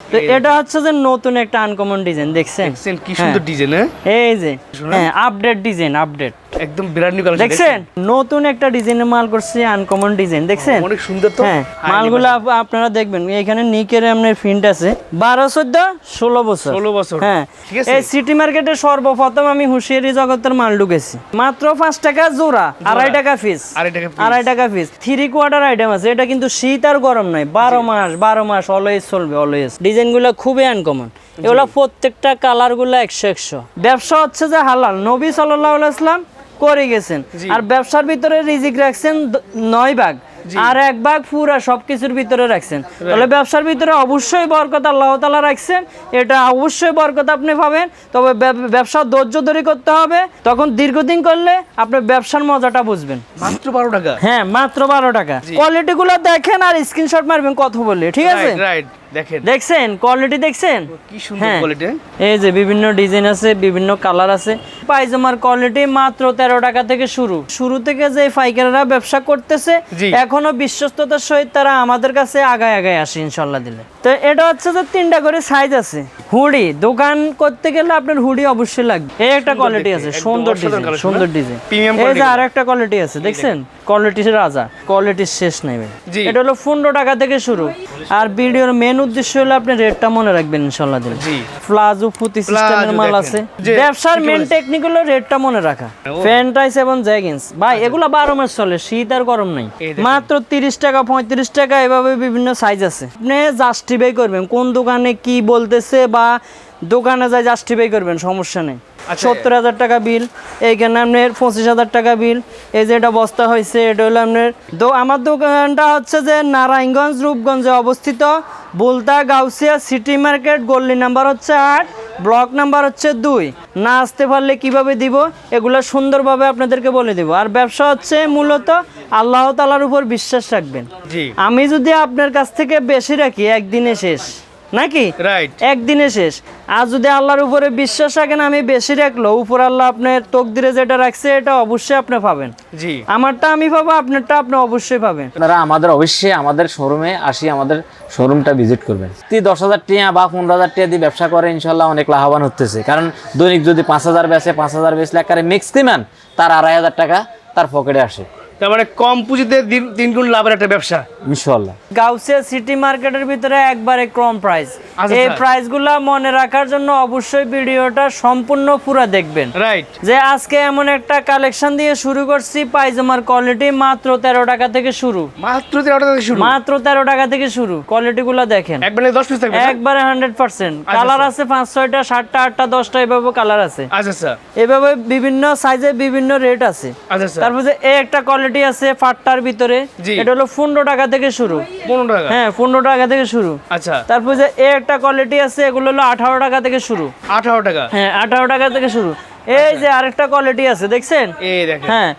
তো এটা হচ্ছে যে নতুন একটা আনকমন ডিজাইন দেখছেন? কি সুন্দর ডিজাইন হ্যাঁ? এই যে হ্যাঁ আপডেট ডিজাইন আপডেট একদম বিরাট নিউ কালেকশন দেখছেন? নতুন একটা ডিজাইনের মাল করছে আনকমন ডিজাইন দেখছেন? অনেক সুন্দর তো। হ্যাঁ মালগুলো আপনারা দেখবেন এখানে নিকের ফিন্ট আছে। বারো চোদ্দ ষোলো বছর। 16 বছর। হ্যাঁ ঠিক আছে। এই সিটি মার্কেটে সর্বপ্রথম আমি হুঁশিয়ারি জগতের মাল ঢুকেছি। মাত্র পাঁচ টাকা জোড়া আড়াই টাকা পিস আড়াই টাকা piece। আড়াই টাকা পিস থ্রি কোয়ার্টার আইটেম আছে। এটা কিন্তু শীত আর গরম নয়। বারো মাস বারো মাস অলওয়েজ চলবে অলওয়েজ ডিজাইনগুলো খুবই আনকমন এগুলো প্রত্যেকটা কালারগুলো একশো একশো। ব্যবসা হচ্ছে যে হালাল। নবী সাল্লাহ করে গেছেন। আর ব্যবসার ভিতরে রিজিক রাখছেন নয় ভাগ। আর এক ভাগ পুরা সবকিছুর ভিতরে রাখছেন। তাহলে ব্যবসার ভিতরে অবশ্যই বরকত আল্লাহ তালা রাখছেন। এটা অবশ্যই বরকত আপনি পাবেন। তবে ব্যব- ব্যবসা ধৈর্য ধরে করতে হবে। তখন দীর্ঘদিন করলে আপনি ব্যবসার মজাটা বুঝবেন। মাত্র বারো টাকা? হ্যাঁ মাত্র বারো টাকা। কোয়ালিটি গুলো দেখেন আর স্ক্রিনশট মারবেন কথা বললে ঠিক আছে? রাইট দেখেন। দেখছেন? কোয়ালিটি দেখছেন? কি সুন্দর হ্যাঁ। কোয়ালিটি এই যে বিভিন্ন ডিজাইন আছে বিভিন্ন কালার আছে। পায়জামার কোয়ালিটি মাত্র তেরো টাকা থেকে শুরু। শুরু থেকে যে পাইকাররা ব্যবসা করতেছে এখনও বিশ্বস্ততার সহিত তারা আমাদের কাছে আগায় আগায় আসে দিলে। তো এটা হচ্ছে যে তিনটা করে সাইজ আছে। হুডি দোকান করতে গেলে আপনার হুডি অবশ্যই লাগবে। এই একটা কোয়ালিটি আছে সুন্দর ডিজাইন সুন্দর ডিজাইন Premium এই যে আর একটা কোয়ালিটি আছে দেখছেন কোয়ালিটির রাজা কোয়ালিটির শেষ নাই এটা হলো পনেরো টাকা থেকে শুরু। আর ভিডিওর মেন উদ্দেশ্য হলো আপনি রেটটা মনে রাখবেন ইনশাল্লাহ দিলে। জি। প্লাজো ফুটি সিস্টেমের মাল আছে। ব্যবসার মেন টেকনিক হলো রেটটা মনে রাখা। ফ্যান্টাইস এবং জ্যাগিন্স ভাই এগুলো বারো মাস চলে শীত আর গরম নাই। মাত্র তিরিশ টাকা পঁয়ত্রিশ টাকা এভাবে বিভিন্ন সাইজ আছে। আপনি জাস্টিফাই করবেন কোন দোকানে কি বলতেছে বা দোকানে যাই জাস্টিফাই করবেন সমস্যা নেই। আচ্ছা। সত্তর হাজার টাকা বিল এইখানে আপনার পঁচিশ হাজার টাকা বিল এই যে এটা বস্তা হয়েছে এটা হলো আপনার দো- আমার দোকানটা হচ্ছে যে নারায়ণগঞ্জ রূপগঞ্জে অবস্থিত বুলতা গাউসিয়া সিটি মার্কেট গল্লি নাম্বার হচ্ছে আট ব্লক নাম্বার হচ্ছে দুই। না আসতে পারলে কীভাবে দিব? এগুলো সুন্দরভাবে আপনাদেরকে বলে দিব। আর ব্যবসা হচ্ছে মূলত আল্লাহ তালার উপর বিশ্বাস রাখবেন। আমি যদি আপনার কাছ থেকে বেশি রাখি একদিনে শেষ। নাকি? রাইট একদিনে শেষ। আর যদি আল্লাহর উপরে বিশ্বাস রাখেন আমি বেশি রাখল উপর আল্লাহ আপনার তকদিরে যেটা রাখছে এটা অবশ্যই আপনি পাবেন। জি। আমারটা আমি পাবো আপনারটা আপনি অবশ্যই পাবেন। আপনারা আমাদের অবশ্যই আমাদের শোরুমে আসি আমাদের শোরুমটা ভিজিট করবেন। যদি দশ হাজার টাকা বা পনেরো হাজার টাকা দিয়ে ব্যবসা করে ইনশাল্লাহ অনেক লাভবান হতেছে। কারণ দৈনিক যদি পাঁচ হাজার বেচে পাঁচ হাজার বেচলে একেবারে ম্যাক্সিমাম তার আড়াই হাজার টাকা তার পকেটে আসে। তার মানে কম পুঁজিতে তিন গুণ লাভের একটা ব্যবসা। ইনশাল্লাহ গাউসিয়া সিটি মার্কেটের ভিতরে একবারে কম প্রাইস আচ্ছা, এই আচ্ছা। প্রাইসগুলো মনে রাখার জন্য অবশ্যই ভিডিওটা সম্পূর্ণ পুরো দেখবেন। রাইট যে আজকে এমন একটা কালেকশন দিয়ে শুরু করছি পায়জামার কোয়ালিটি মাত্র তেরো টাকা থেকে শুরু। মাত্র তেরো টাকা থেকে শুরু? মাত্র তেরো টাকা থেকে শুরু। কোয়ালিটি গুলো দেখেন। এক বেলায় দশ পিস থাকবে একবারে হান্ড্রেড পার্সেন্ট কালার আছে পাঁচ ছয়টা সাতটা আটটা দশটা এভাবে কালার আছে। আচ্ছা আচ্ছা। এভাবে বিভিন্ন সাইজে বিভিন্ন রেট আছে। আচ্ছা আচ্ছা। তারপর যে এই একটা কোয়ালিটি আছে ফাটটার ভিতরে। এটা হলো পনেরো টাকা থেকে শুরু। পনেরো টাকা? হ্যাঁ পনেরো টাকা থেকে শুরু। আচ্ছা। তারপর যে এই একটা কোয়ালিটি আছে এগুলো হলো আঠারো টাকা থেকে শুরু। আঠারো টাকা? হ্যাঁ আঠারো টাকা থেকে শুরু। এই যে আরেকটা কোয়ালিটি আছে দেখছেন? এই দেখেন। হ্যাঁ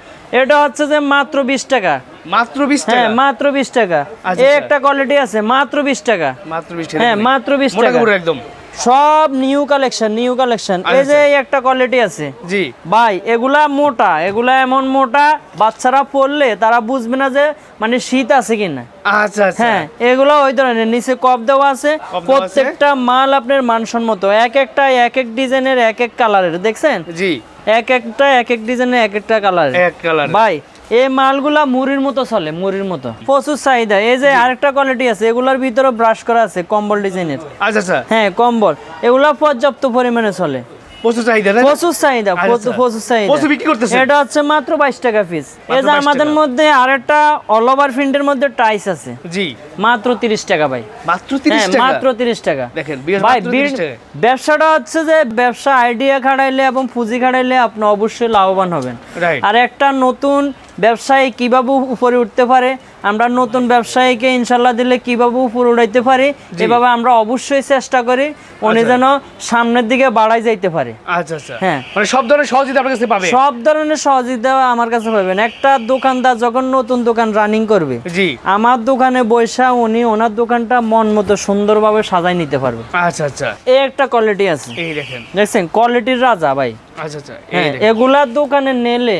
এটা হচ্ছে যে মাত্র বিশ টাকা। মাত্র বিশ হ্যাঁ টাকা? মাত্র বিশ টাকা। আচ্ছা, এই আচ্ছা। একটা কোয়ালিটি আছে মাত্র বিশ টাকা। মাত্র বিশ টাকা হ্যাঁ মাত্র বিশ মোটা টাকা। কাপড় একদম। সব নিউ কালেকশন নিউ কালেকশন এই যে এই একটা কোয়ালিটি আছে। জি। ভাই এগুলা মোটা এগুলা এমন মোটা বাচ্চারা পরলে তারা বুঝবে না যে মানে শীত আছে কিনা। আচ্ছা আচ্ছা। হ্যাঁ এগুলো ওই ধরনের নিচে কপ দেওয়া আছে। কপ দেওয়া আছে। প্রত্যেকটা মাল আপনার মানসম্মত। এক একটা এক এক ডিজাইনের এক এক কালারের দেখছেন? জি। এক একটা এক এক ডিজাইনের এক একটা কালারের এক কালার ভাই এই মালগুলা মুড়ির মতো চলে মুড়ির মতো। প্রচুর চাহিদা। এই যে আরেকটা কোয়ালিটি আছে এগুলোর ভিতরে ব্রাশ করা আছে কম্বল ডিজাইনের আচ্ছা আচ্ছা। হ্যাঁ কম্বল। এগুলা পর্যাপ্ত পরিমাণে চলে। প্রচুর চাহিদা প্রচুর চাহিদা আচ্ছা, প্রচুর- আচ্ছা। প্রচুর চাহিদা। প্রচুর বিক্রি করতেছেন? এটা হচ্ছে মাত্র বাইশ টাকা পিস এই যে আমাদের মধ্যে আরেকটা অল ওভার প্রিন্টের মধ্যে টাইস আছে। জি। মাত্র তিরিশ টাকা ভাই। মাত্র তিরিশ হ্যাঁ টাকা? মাত্র তিরিশ টাকা। দেখেন, ভাই মাত্র 30 বিল- টাকা। ব্যবসাটা হচ্ছে যে ব্যবসা আইডিয়া খাড়াইলে এবং পুঁজি খাড়াইলে আপনি অবশ্যই লাভবান হবেন। রাইট আর একটা নতুন ব্যবসায়ী কীভাবে উপরে উঠতে পারে আমরা নতুন ব্যবসায়ীকে ইনশাল্লাহ দিলে কীভাবে উপরে উঠাইতে পারি এভাবে আমরা অবশ্যই চেষ্টা করি উনি যেন সামনের দিকে বাড়াই যাইতে পারে। আচ্ছা আচ্ছা। হ্যাঁ। মানে সব ধরনের সহযোগিতা আপনার কাছে পাবে? সব ধরনের সহযোগিতা আমার কাছে পাবেন। একটা দোকানদার যখন নতুন দোকান রানিং করবে জি। আমার দোকানে বৈশা উনি ওনার দোকানটা মন মতো সুন্দরভাবে সাজাই নিতে পারবে। আচ্ছা আচ্ছা। এই একটা কোয়ালিটি আছে। এই দেখেন। দেখছেন? কোয়ালিটির রাজা ভাই। আচ্ছা আচ্ছা। হ্যাঁ এগুলা দোকানে নেলে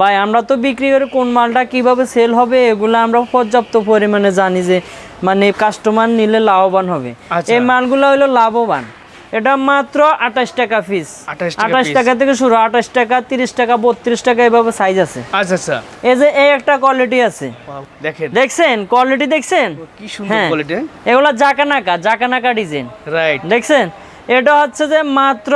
ভাই আমরা তো বিক্রি করে কোন মালটা কীভাবে সেল হবে এগুলো আমরা পর্যাপ্ত পরিমাণে জানি যে মানে কাস্টমার নিলে লাভবান হবে। আচ্ছা। এই মালগুলো হলো লাভবান। এটা মাত্র আঠাশ টাকা পিস আঠাশ টাকা থেকে শুরু আঠাশ টাকা তিরিশ টাকা বত্রিশ টাকা এভাবে সাইজ আছে। আচ্ছা আচ্ছা। এই যে এই একটা কোয়ালিটি আছে। দেখেন। দেখছেন? কোয়ালিটি দেখছেন? কি সুন্দর হ্যাঁ। কোয়ালিটি এগুলো জাকানাকা জাকানাকা ডিজাইন রাইট দেখছেন? এটা হচ্ছে যে মাত্র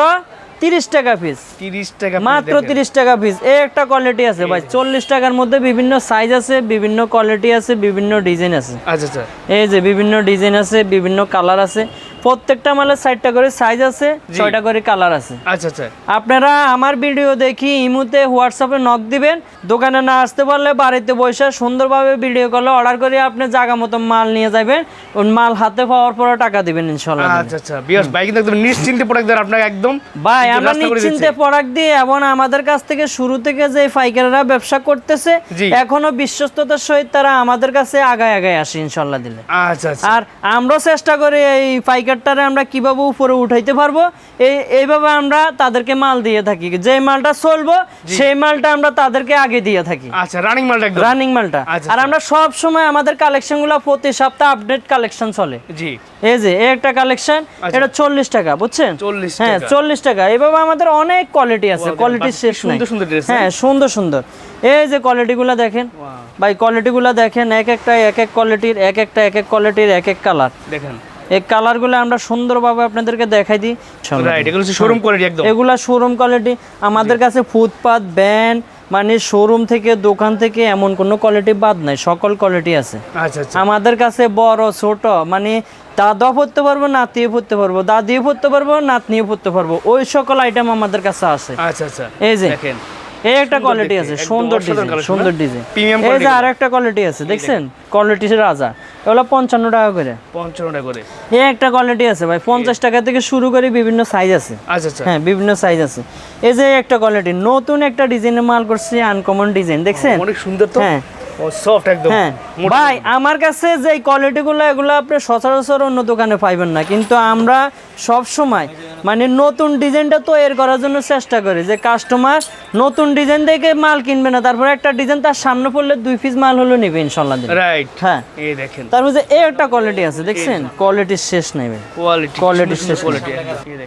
তিরিশ টাকা পিস 30 টাকা মাত্র তিরিশ টাকা পিস এই একটা কোয়ালিটি আছে ভাই। চল্লিশ টাকার মধ্যে বিভিন্ন সাইজ আছে বিভিন্ন কোয়ালিটি আছে বিভিন্ন ডিজাইন আছে। আচ্ছা আচ্ছা। এই যে বিভিন্ন ডিজাইন আছে বিভিন্ন কালার আছে। প্রত্যেকটা মালের করে সাইজ আছে ছয়টা করে কালার আছে। আচ্ছা আচ্ছা। আপনারা আমার ভিডিও দেখি ইমুতে হোয়াটসঅ্যাপে নক দিবেন। দোকানে না আসতে পারলে বাড়িতে বসে সুন্দরভাবে ভিডিও কলে অর্ডার করে আপনি জায়গা মতো মাল নিয়ে যাবেন। ওই মাল হাতে পাওয়ার পরে টাকা দিবেন ইনশাল্লাহ আচ্ছা আচ্ছা। বিয়াস ভাই কিন্তু একদম নিশ্চিন্তে প্রোডাক্ট দেন আপনাকে একদম ভাই আমরা নিশ্চিন্তে। প্রোডাক্ট দিয়ে এবং আমাদের কাছ থেকে শুরু থেকে যে পাইকাররা ব্যবসা করতেছে এখনও বিশ্বস্ততার সহিত তারা আমাদের কাছে আগায় আগায় আসে ইনশাল্লাহ দিলে। আচ্ছা আচ্ছা। আর আমরাও চেষ্টা করি এই পাইকারটারে আমরা কীভাবে উপরে উঠাইতে পারব এই এইভাবে আমরা তাদেরকে মাল দিয়ে থাকি। যে মালটা চলবো সেই মালটা আমরা তাদেরকে আগে দিয়ে থাকি। আচ্ছা রানিং মালটা রানিং মালটা। আচ্ছা, আর আমরা সব সময় আমাদের কালেকশনগুলো প্রতি সপ্তাহে আপডেট কালেকশন চলে। জি। এই যে একটা কালেকশন এটা চল্লিশ টাকা বুঝছেন? 40 হ্যাঁ চল্লিশ টাকা। এইভাবে আমাদের অনেক কোয়ালিটি আছে কোয়ালিটি শেষ সুন্দর সুন্দর dress, হ্যাঁ সুন্দর সুন্দর। এই যে কোয়ালিটিগুলো দেখেন ভাই কোয়ালিটিগুলো দেখেন এক একটা এক এক কোয়ালিটির এক একটা এক এক কোয়ালিটির এক এক কালার দেখেন। এই কালারগুলো আমরা সুন্দরভাবে আপনাদেরকে দেখাই দিই। শোরুম কোয়ালিটি এগুলা শোরুম কোয়ালিটি আমাদের কাছে ফুটপাত ব্যান মানে শোরুম থেকে দোকান থেকে এমন কোনো কোয়ালিটি বাদ নাই সকল কোয়ালিটি আছে। আচ্ছা আচ্ছা। আমাদের কাছে বড় ছোট মানে দাদা পড়তে পারব নাতিও পড়তে পারব দাদিও পড়তে পারব নাতনিও পড়তে পারব ওই সকল আইটেম আমাদের কাছে আছে। আচ্ছা আচ্ছা। এই যে দেখেন। এই একটা কোয়ালিটি আছে সুন্দর ডিজাইন সুন্দর? ডিজাইন Premium এই যে আরেকটা কোয়ালিটি আছে দেখছেন? কোয়ালিটি রাজা। এগুলো পঞ্চান্ন টাকা করে। পঞ্চান্ন টাকা করে। এই একটা কোয়ালিটি আছে ভাই পঞ্চাশ টাকা থেকে শুরু করে বিভিন্ন সাইজ আছে। আচ্ছা আচ্ছা। হ্যাঁ বিভিন্ন সাইজ আছে। এই যে একটা কোয়ালিটি নতুন একটা ডিজাইনের মাল করছি আনকমন ডিজাইন দেখছেন? অনেক সুন্দর তো। হ্যাঁ ও সফট একদম। হ্যাঁ। ভাই আমার কাছে যে কোয়ালিটিগুলো এগুলো আপনি সচরাচর অন্য দোকানে পাইবেন না। কিন্তু আমরা সব সময় মানে নতুন ডিজাইনটা তৈরি করার জন্য চেষ্টা করি যে কাস্টমার নতুন ডিজাইন দেখে মাল কিনবে না। তারপরে একটা ডিজাইন তার সামনে পড়লে দুই পিস মাল হলো নিবে ইনশাল্লাহ রাইট হ্যাঁ। এই দেখেন। তারপর যে এই একটা কোয়ালিটি আছে দেখছেন? কোয়ালিটির শেষ নেই কোয়ালিটি Quality শেষ কোয়ালিটি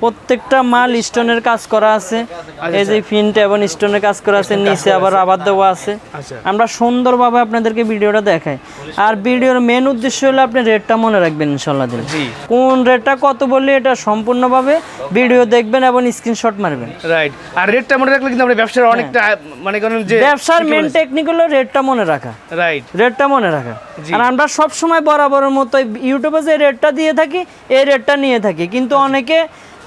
প্রত্যেকটা মাল স্টোনের কাজ করা আছে। এই যে ফিনটা এবং স্টোনের কাজ করা আছে নিচে আবার আবার দেওয়া আছে। আচ্ছা। আমরা সুন্দরভাবে আপনাদেরকে ভিডিওটা দেখায়। আর ভিডিওর মেন উদ্দেশ্য হলো আপনি রেটটা মনে রাখবেন ইনশাল্লাহ দিন জি। কোন রেটটা কত বললে এটা সম্পূর্ণভাবে ভিডিও দেখবেন এবং স্ক্রিনশট মারবেন। রাইট আর রেটটা মনে রাখলে কিন্তু আমরা ব্যবসার অনেকটা মানে যে ব্যবসার মেন টেকনিক হলো রেটটা মনে রাখা। রাইট রেটটা মনে রাখা। আর আমরা সব সময় বরাবরের মতো ইউটিউবে যে রেটটা দিয়ে থাকি এই রেটটা নিয়ে থাকি। কিন্তু অনেকে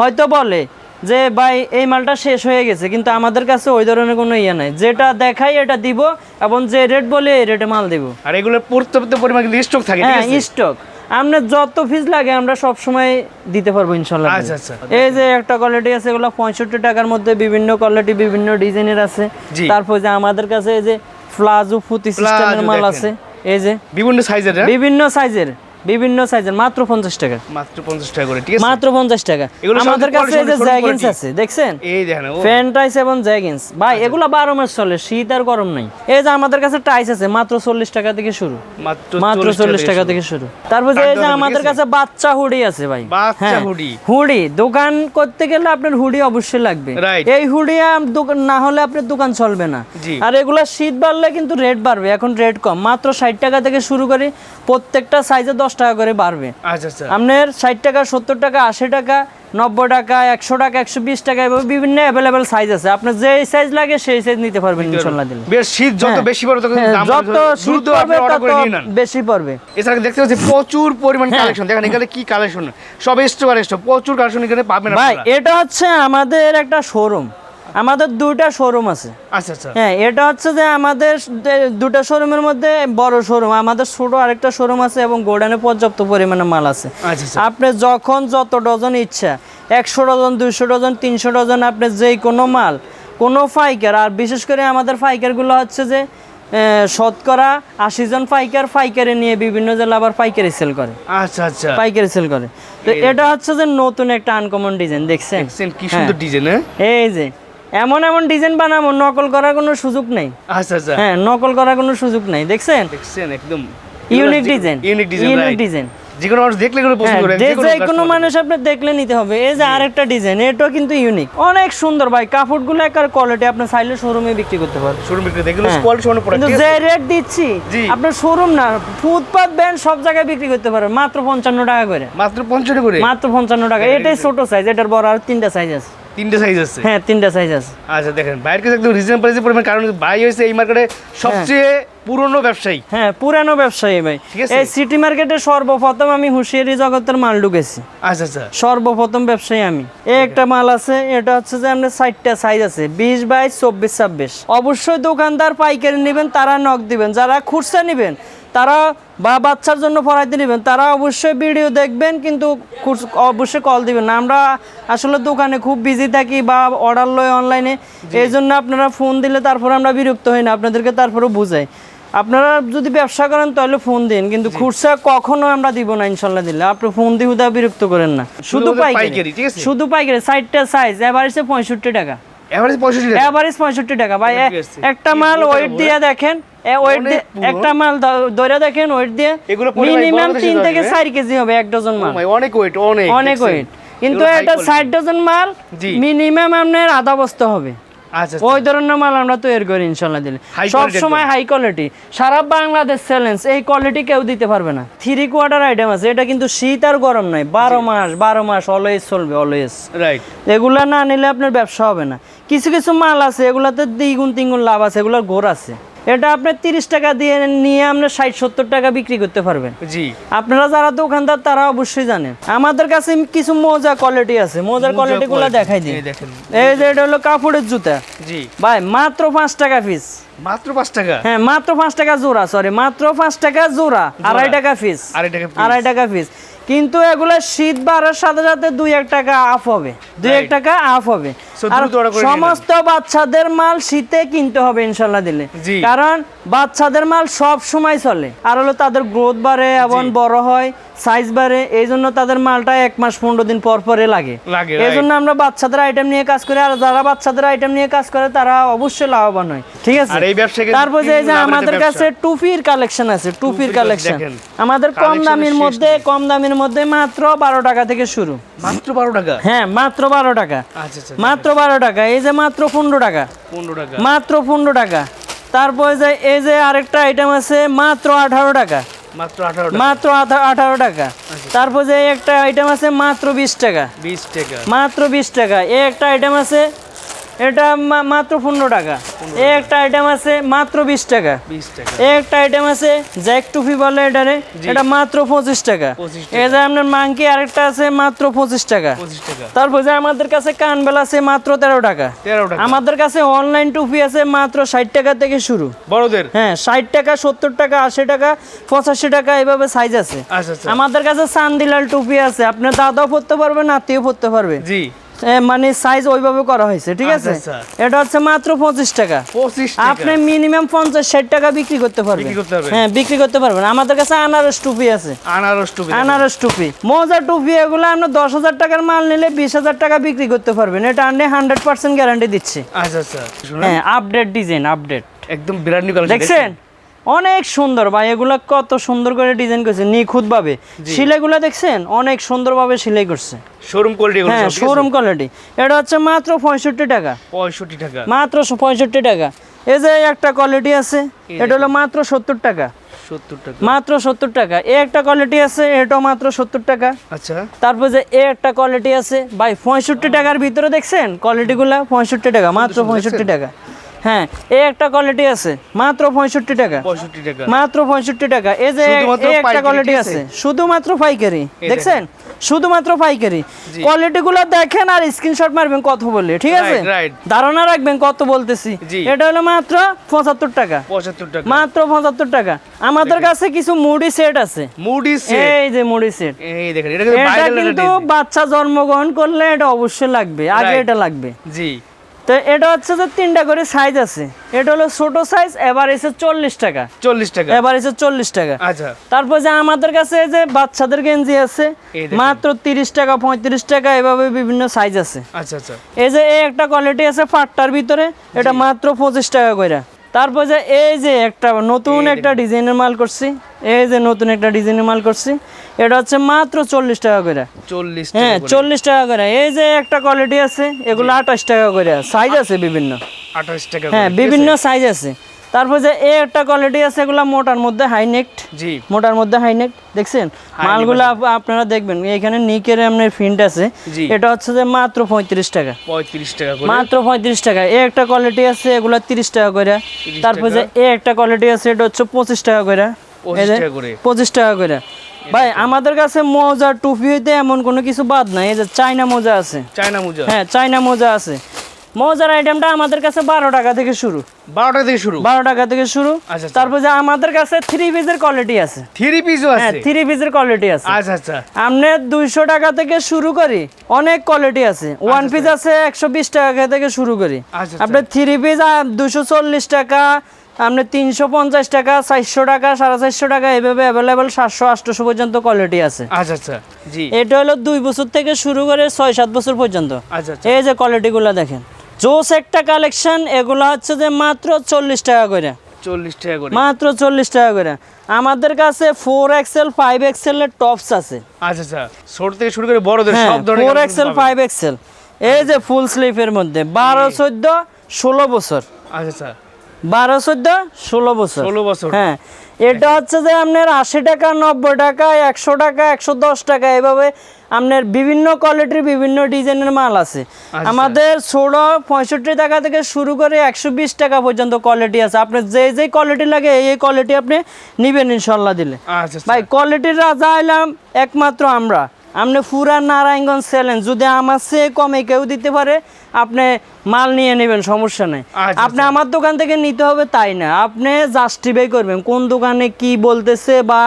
হয়তো বলে যে ভাই এই মালটা শেষ হয়ে গেছে কিন্তু আমাদের কাছে ওই ধরনের কোনো ইয়ে নাই। যেটা দেখাই এটা দিব এবং যে রেট বলে এই রেটে মাল দিব। আর এগুলো পর্যাপ্ত পরিমাণ স্টক থাকে হ্যাঁ স্টক আপনার যত ফিস লাগে আমরা সব সময় দিতে পারব ইনশাল্লাহ। আচ্ছা, আচ্ছা। এই যে একটা কোয়ালিটি আছে এগুলো পঁয়ষট্টি টাকার মধ্যে বিভিন্ন কোয়ালিটি বিভিন্ন ডিজাইনের আছে। তারপর যে আমাদের কাছে এই যে প্লাজো ফুতি সিস্টেমের মাল আছে। এই যে বিভিন্ন সাইজের বিভিন্ন সাইজের বিভিন্ন সাইজের মাত্র পঞ্চাশ টাকা। মাত্র পঞ্চাশ টাকা করে ঠিক আছে? মাত্র পঞ্চাশ টাকা। আমাদের কাছে এই যে জ্যাগিন্স আছে দেখছেন? এই দেখেন ফ্যান এবং জ্যাগিন্স ভাই এগুলো বারো মাস চলে শীত আর গরম নাই। এই যে আমাদের কাছে টাইস আছে মাত্র চল্লিশ টাকা থেকে শুরু। মাত্র মাত্র চল্লিশ টাকা থেকে শুরু। তারপর যে এই যে আমাদের কাছে বাচ্চা হুডি আছে ভাই। বাচ্চা হ্যাঁ, হুডি। হুডি দোকান করতে গেলে আপনার হুডি অবশ্যই লাগবে. এই হুডি দোকান না হলে আপনার দোকান চলবে না। আর এগুলা শীত বাড়লে কিন্তু রেট বাড়বে এখন রেট কম। মাত্র ষাট টাকা থেকে শুরু করে প্রত্যেকটা সাইজে দশ টাকা করে বাড়বে। আচ্ছা আচ্ছা। আপনার ষাট টাকা সত্তর টাকা আশি টাকা নব্বই টাকা একশো টাকা একশো বিশ টাকা এভাবে বিভিন্ন অ্যাভেলেবেল সাইজ আছে। আপনার যে সাইজ লাগে সেই সাইজ নিতে পারবেন ইনশাল্লাহ দিলে। শীত যত হ্যাঁ। বেশি পড়বে হ্যাঁ, যত শীত পড়বে তত বেশি পড়বে। এছাড়া দেখতে পাচ্ছি প্রচুর পরিমাণ হ্যাঁ। কালেকশন দেখেন এখানে কি কালেকশন সব আর স্টক প্রচুর কালেকশন এখানে পাবেন ভাই এটা হচ্ছে আমাদের একটা শোরুম আমাদের দুইটা শোরুম আছে। আচ্ছা আচ্ছা। হ্যাঁ এটা হচ্ছে যে আমাদের দুটা শোরুমের মধ্যে বড় শোরুম আমাদের ছোট আরেকটা শোরুম আছে এবং গোডানে পর্যাপ্ত পরিমাণে মাল আছে। আচ্ছা আচ্ছা। আপনি যখন যত ডজন ইচ্ছা একশো ডজন দুইশো ডজন তিনশো ডজন আপনি যেই কোনো মাল কোনো ফাইকার আর বিশেষ করে আমাদের ফাইকারগুলো হচ্ছে যে শতকরা আশি জন ফাইকার ফাইকারে নিয়ে বিভিন্ন জেলা আবার পাইকারি সেল করে। আচ্ছা আচ্ছা। পাইকারি সেল করে। তো এটা হচ্ছে যে নতুন একটা আনকমন ডিজাইন দেখছেন? কি সুন্দর ডিজাইন হ্যাঁ? এই যে এমন এমন ডিজাইন বানাবো নকল করার কোনো সুযোগ নেই। আচ্ছা আচ্ছা। হ্যাঁ নকল করার কোনো সুযোগ নেই দেখছেন? দেখছেন একদম। Unique design unique design unique design যে কোনো মানুষ দেখলে করে পছন্দ করে যে কোনো মানুষ আপনি দেখলে নিতে হবে। এই যে আরেকটা ডিজাইন এটাও কিন্তু ইউনিক অনেক সুন্দর ভাই কাপড়গুলো একার কোয়ালিটি আপনি চাইলে শোরুমে বিক্রি করতে পারবেন। শোরুম বিক্রি দেখলে হ্যাঁ। কোয়ালিটি সম্পূর্ণ কিন্তু যে রেট দিচ্ছি জি। আপনার শোরুম না ফুটপাত ব্যান্ড সব জায়গায় বিক্রি করতে পারবেন মাত্র পঞ্চান্ন টাকা করে। মাত্র পঞ্চান্ন করে? মাত্র পঞ্চান্ন টাকা। এটাই ছোট সাইজ এটার বড় আর তিনটা সাইজ আছে। তিনটে সাইজ আছে? হ্যাঁ তিনটা সাইজ আছে। আচ্ছা দেখেন বাইরের কাছে একদম রিজনেবল প্রাইসে পড়বেন কারণ ভাই হয়েছে এই মার্কেটে সবচেয়ে পুরনো ব্যবসায়ী। হ্যাঁ পুরানো ব্যবসায়ী ভাই। এই সিটি মার্কেটে সর্বপ্রথম আমি হুঁশিয়ারি জগতের মাল ঢুকেছি। আচ্ছা আচ্ছা। সর্বপ্রথম ব্যবসায়ী আমি। এই একটা মাল আছে এটা হচ্ছে যে আপনার ষাটটা সাইজ আছে বিশ বাইশ চব্বিশ ছাব্বিশ। অবশ্যই দোকানদার পাইকারি নেবেন তারা নক দিবেন। যারা খুচরা নেবেন তারা বা বাচ্চার জন্য পড়াইতে নেবেন তারা অবশ্যই ভিডিও দেখবেন কিন্তু অবশ্যই কল দিবেন। না আমরা আসলে দোকানে খুব বিজি থাকি বা অর্ডার লয় অনলাইনে এই জন্য আপনারা ফোন দিলে তারপর আমরা বিরক্ত হই না আপনাদেরকে তারপরে বুঝাই। আপনারা যদি ব্যবসা করেন তাহলে ফোন দিন কিন্তু খুচরা কখনো আমরা দিব না ইনশাল্লাহ দিলে আপনি ফোন দিয়ে হুদা বিরক্ত করেন না। শুধু পাইকারি? শুধু পাইকারি সাইডটা সাইজ এভারেজে পঁয়ষট্টি টাকা। এভারেজ টাকা। এভারেজ পঁয়ষট্টি টাকা ভাই। একটা মাল ওয়েট দিয়ে দেখেন ওয়েট একটা মাল ধরে দেখেন ওয়েট দিয়ে মিনিমাম থেকে? চার কেজি হবে এক ডজন মাল। অনেক ওয়েট অনেক অনেক ওয়েট কিন্তু এটা ডজন মাল মিনিমাম আপনার আধা বস্তা হবে। ওই ধরনের মাল আমরা তৈরি করি ইনশাল্লাহ দিলে। সবসময় সব সময় হাই কোয়ালিটি সারা বাংলাদেশ চ্যালেঞ্জ এই কোয়ালিটি কেউ দিতে পারবে না। থ্রি কোয়ার্টার আইটেম আছে এটা কিন্তু শীত আর গরম নয়। বারো মাস বারো মাস অলওয়েজ চলবে অলওয়েজ রাইট এগুলা না নিলে আপনার ব্যবসা হবে না। কিছু কিছু মাল আছে এগুলাতে দ্বিগুণ তিনগুণ লাভ আছে এগুলোর গোর আছে। এটা আপনার তিরিশ টাকা দিয়ে নিয়ে আপনি ষাট সত্তর টাকা বিক্রি করতে পারবেন। জি। আপনারা যারা দোকানদার তারা অবশ্যই জানেন আমাদের কাছে কিছু মোজা কোয়ালিটি আছে। মোজার কোয়ালিটি গুলো দেখাই দিই। এই যে এটা হলো কাপড়ের জুতা। জি। ভাই মাত্র পাঁচ টাকা পিস মাত্র পাঁচ টাকা? হ্যাঁ মাত্র পাঁচ টাকা জোড়া সরি মাত্র পাঁচ টাকা জোড়া আড়াই টাকা পিস আড়াই টাকা piece। আড়াই টাকা পিস কিন্তু এগুলো শীত বাড়ার সাথে সাথে দুই এক টাকা আফ হবে। দুই এক. টাকা আফ হবে। আর। সমস্ত বাচ্চাদের মাল শীতে কিনতে হবে ইনশাল্লাহ দিলে। কারণ বাচ্চাদের মাল সব সময় চলে। আর হলো তাদের গ্রোথ বাড়ে এবং বড় হয় সাইজ বাড়ে এই জন্য তাদের মালটা এক মাস পনেরো দিন পর পরে লাগে। এই জন্য আমরা বাচ্চাদের আইটেম নিয়ে কাজ করি আর যারা বাচ্চাদের আইটেম নিয়ে কাজ করে তারা অবশ্যই লাভবান হয়। ঠিক আছে? তারপর যে এই যে আমাদের কাছে টুপির কালেকশন আছে টুপির কালেকশন আমাদের কম দামের মধ্যে কম দামের মধ্যে মাত্র বারো টাকা থেকে শুরু। মাত্র বারো টাকা? হ্যাঁ মাত্র বারো টাকা। আচ্ছা আচ্ছা মাত্র বারো টাকা এই যে মাত্র পনেরো টাকা। পনেরো টাকা। মাত্র পনেরো টাকা। তারপরে যে এই যে আরেকটা আইটেম আছে মাত্র আঠারো টাকা। মাত্র আঠারো টাকা। টাকা। তারপর যে একটা আইটেম আছে মাত্র বিশ টাকা। বিশ টাকা। মাত্র বিশ টাকা। এই একটা আইটেম আছে এটা মাত্র পনেরো টাকা। একটা আইটেম আছে মাত্র বিশ টাকা। একটা আইটেম আছে জ্যাক টুফি বলে এটারে। এটা মাত্র পঁচিশ টাকা। 25 এই যে আপনার মাংকি আরেকটা আছে মাত্র পঁচিশ টাকা। তারপর যে আমাদের কাছে কানবেল আছে মাত্র তেরো টাকা। আমাদের কাছে অনলাইন টুপি আছে মাত্র ষাট টাকা থেকে শুরু। বড়দের? হ্যাঁ ষাট টাকা সত্তর টাকা আশি টাকা পঁচাশি টাকা এইভাবে সাইজ আছে। আচ্ছা আচ্ছা। আমাদের কাছে চান্দিলাল টুপি আছে। আপনার দাদাও পরতে পারবে নাতিও পরতে পারবে। জি। মানে সাইজ ওইভাবে করা হয়েছে ঠিক আছে? আচ্ছা, এটা হচ্ছে মাত্র পঁচিশ টাকা। আপনি মিনিমাম পঞ্চাশ ষাট টাকা বিক্রি করতে পারবেন। হ্যাঁ বিক্রি করতে পারবেন। আমাদের কাছে আনারস টুপি আছে। আনারস টুপি আনারস টুপি। মোজা টুপি এগুলো আমরা দশ হাজার টাকার মাল নিলে বিশ হাজার টাকা বিক্রি করতে পারবেন। এটা আমি হান্ড্রেড পার্সেন্ট গ্যারান্টি দিচ্ছি। আচ্ছা আচ্ছা। হ্যাঁ আপডেট ডিজাইন আপডেট একদম বিরাট দেখছেন? অনেক সুন্দর ভাই এগুলা কত সুন্দর করে ডিজাইন করছে নিখুঁত ভাবে সিলাইগুলো দেখছেন? অনেক সুন্দরভাবে সিলাই করছে। শোরুম কোয়ালিটি হ্যাঁ শোরুম কোয়ালিটি এটা হচ্ছে মাত্র পঁয়ষট্টি টাকা। পঁয়ষট্টি টাকা। মাত্র পঁয়ষট্টি টাকা। এই যে একটা কোয়ালিটি আছে এটা হলো মাত্র সত্তর টাকা। মাত্র সত্তর টাকা। এ একটা কোয়ালিটি আছে এটাও মাত্র সত্তর টাকা। আচ্ছা। তারপর যে এ একটা কোয়ালিটি আছে ভাই পঁয়ষট্টি টাকার ভিতরে দেখছেন? কোয়ালিটিগুলো পঁয়ষট্টি টাকা মাত্র পঁয়ষট্টি টাকা। হ্যাঁ এ একটা কোয়ালিটি আছে মাত্র পঁয়ষট্টি টাকা। পঁয়ষট্টি টাকা। মাত্র পঁয়ষট্টি টাকা। এই যে এই একটা কোয়ালিটি আছে? শুধুমাত্র পাইকারি এই দেখছেন? শুধুমাত্র পাইকারি। কোয়ালিটি গুলো দেখেন আর স্ক্রিনশট মারবেন কত বললে ঠিক আছে. ধারণা রাখবেন কত বলতেছি। এটা হলো মাত্র পঁচাত্তর টাকা। পঁচাত্তর টাকা। মাত্র পঁচাত্তর টাকা। আমাদের কাছে কিছু মুডি সেট আছে। মুডি সেট এই যে মুডি সেট এই দেখেন এটা কিন্তু বাচ্চা জন্মগ্রহণ করলে এটা অবশ্যই লাগবে আগে এটা লাগবে। জি। তো এটা হচ্ছে যে তিনটা করে সাইজ আছে। এটা হলো ছোট সাইজ এবার এসে চল্লিশ টাকা। চল্লিশ টাকা। এবার এসে চল্লিশ টাকা। আচ্ছা। তারপর যে আমাদের কাছে এই যে বাচ্চাদের গেঞ্জি আছে মাত্র তিরিশ টাকা পঁয়ত্রিশ টাকা এভাবে বিভিন্ন সাইজ আছে। আচ্ছা আচ্ছা। এই যে এই একটা কোয়ালিটি আছে পাটটার ভিতরে এটা মাত্র পঁচিশ টাকা করে তারপর যে এই যে একটা নতুন একটা ডিজাইনের মাল করছি এই যে নতুন একটা ডিজাইনের মাল করছি এটা হচ্ছে মাত্র চল্লিশ টাকা করে। চল্লিশ হ্যাঁ চল্লিশ টাকা করে। এই যে একটা কোয়ালিটি আছে এগুলো আঠাশ টাকা করে। সাইজ আছে বিভিন্ন। আঠাশ টাকা হ্যাঁ বিভিন্ন সাইজ আছে। তারপর যে এই একটা কোয়ালিটি আছে এগুলো মোটার মধ্যে হাই নেকড জি। মোটার মধ্যে হাই নেক দেখছেন? মালগুলো আপনারা দেখবেন এখানে নিকের আপনার ফিন্ট আছে। এটা হচ্ছে যে মাত্র পঁয়ত্রিশ টাকা। পঁয়ত্রিশ টাকা করে। মাত্র পঁয়ত্রিশ টাকা। এ একটা কোয়ালিটি আছে এগুলো তিরিশ টাকা করে। তারপর যে এ একটা কোয়ালিটি আছে এটা হচ্ছে পঁচিশ টাকা করে। পঁচিশ এই যে টাকা করে। পঁচিশ টাকা করে। ভাই আমাদের কাছে মোজা টুপি হইতে এমন কোনো কিছু বাদ নাই। এই যে চাইনা মোজা আছে। চায়না মোজা। হ্যাঁ চাইনা মোজা আছে। মোজার আইটেমটা আমাদের কাছে বারো টাকা থেকে শুরু। বারো টাকা থেকে শুরু? বারো টাকা থেকে শুরু। আচ্ছা, আচ্ছা। তারপর যে আমাদের কাছে থ্রি পিসের কোয়ালিটি আছে। থ্রি পিসও হ্যাঁ আছে? থ্রি পিসের কোয়ালিটি আছে। আচ্ছা আচ্ছা। আপনি দুইশো টাকা থেকে শুরু করি অনেক কোয়ালিটি আছে। ওয়ান পিস আছে একশো বিশ টাকা থেকে শুরু করি। আচ্ছা, আপনি থ্রি পিস দুশো চল্লিশ টাকা আপনি তিনশো পঞ্চাশ টাকা চারশো টাকা সাড়ে চারশো টাকা এভাবে অ্যাভেলেবেল সাতশো আটশো পর্যন্ত কোয়ালিটি আছে। আচ্ছা আচ্ছা। জি। এটা হলো দুই বছর থেকে শুরু করে ছয় সাত বছর পর্যন্ত। আচ্ছা আচ্ছা। এই যে কোয়ালিটিগুলো দেখেন। জোস একটা কালেকশন এগুলো হচ্ছে যে মাত্র চল্লিশ টাকা করে। চল্লিশ টাকা করে। মাত্র চল্লিশ টাকা করে। আমাদের কাছে ফোর এক্সেল ফাইভ এক্সেল এর টপস আছে। আচ্ছা আচ্ছা। ছোট থেকে শুরু করে বড়দের হ্যাঁ সব ধরনের ফোর এক্সেল ফাইভ এক্সেল এই যে ফুল স্লিপের মধ্যে বারো চোদ্দ ষোলো বছর। আচ্ছা আচ্ছা। বারো চোদ্দ ষোলো বছর। ষোলো বছর। হ্যাঁ এটা হচ্ছে যে আপনার আশি টাকা নব্বই টাকা একশো টাকা একশো দশ টাকা এভাবে আপনার বিভিন্ন কোয়ালিটির বিভিন্ন ডিজাইনের মাল আছে। আচ্ছা। আমাদের ষোলো পঁয়ষট্টি টাকা থেকে শুরু করে একশো বিশ টাকা পর্যন্ত কোয়ালিটি আছে। আপনার যে যে কোয়ালিটি লাগে এই এই কোয়ালিটি আপনি নিবেন ইনশাল্লাহ দিলে। আচ্ছা আচ্ছা। ভাই কোয়ালিটির রাজা এলাম একমাত্র আমরা। আপনি পুরা নারায়ণগঞ্জ সেলেন যদি আমার চেয়ে কমে কেউ দিতে পারে আপনি মাল নিয়ে নেবেন সমস্যা নেই। আচ্ছা, আপনি আমার দোকান থেকে নিতে হবে তাই না? আপনি জাস্টিফাই করবেন। কোন দোকানে কি বলতেছে বা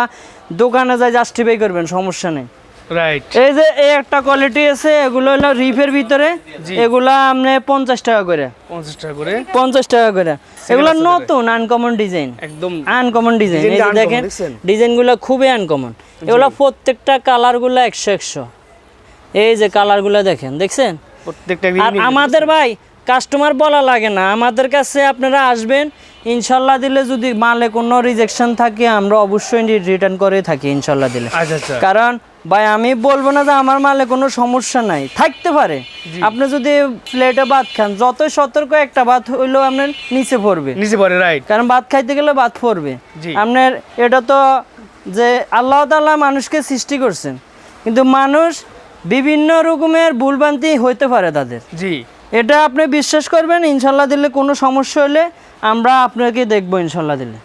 দোকানে যায় জাস্টিফাই করবেন সমস্যা নেই। রাইট এই যে এই একটা কোয়ালিটি আছে এগুলো হলো রিফের ভিতরে। এগুলা আপনি পঞ্চাশ টাকা করে। পঞ্চাশ টাকা করে। পঞ্চাশ টাকা করে। এগুলো নতুন আনকমন ডিজাইন একদম। আনকমন ডিজাইন এই যে দেখেন? ডিজাইনগুলো খুবই আনকমন এগুলো প্রত্যেকটা কালারগুলো একশো একশো। এই যে কালারগুলো দেখেন দেখছেন? প্রত্যেকটা আর আমাদের ভাই কাস্টমার বলা লাগে না। আমাদের কাছে আপনারা আসবেন ইনশাল্লাহ দিলে যদি মালে কোনো রিজেকশন থাকে আমরা অবশ্যই রিটার্ন করে থাকি ইনশাল্লাহ দিলে। আচ্ছা আচ্ছা। কারণ ভাই আমি বলব না যে আমার মালে কোনো সমস্যা নাই। থাকতে পারে। আপনি যদি প্লেটে ভাত খান যতই সতর্ক একটা ভাত হইলেও আপনার নিচে পড়বে। নিচে পড়ে রাইট কারণ ভাত খাইতে গেলে ভাত পড়বে। আপনার এটা তো যে আল্লাহ তাআলা মানুষকে সৃষ্টি করছেন। কিন্তু মানুষ বিভিন্ন রকমের ভুলভ্রান্তি হইতে পারে তাদের। জি। এটা আপনি বিশ্বাস করবেন ইনশাল্লাহ দিলে কোনো সমস্যা হলে আমরা আপনাকে দেখব ইনশাল্লাহ দিলে।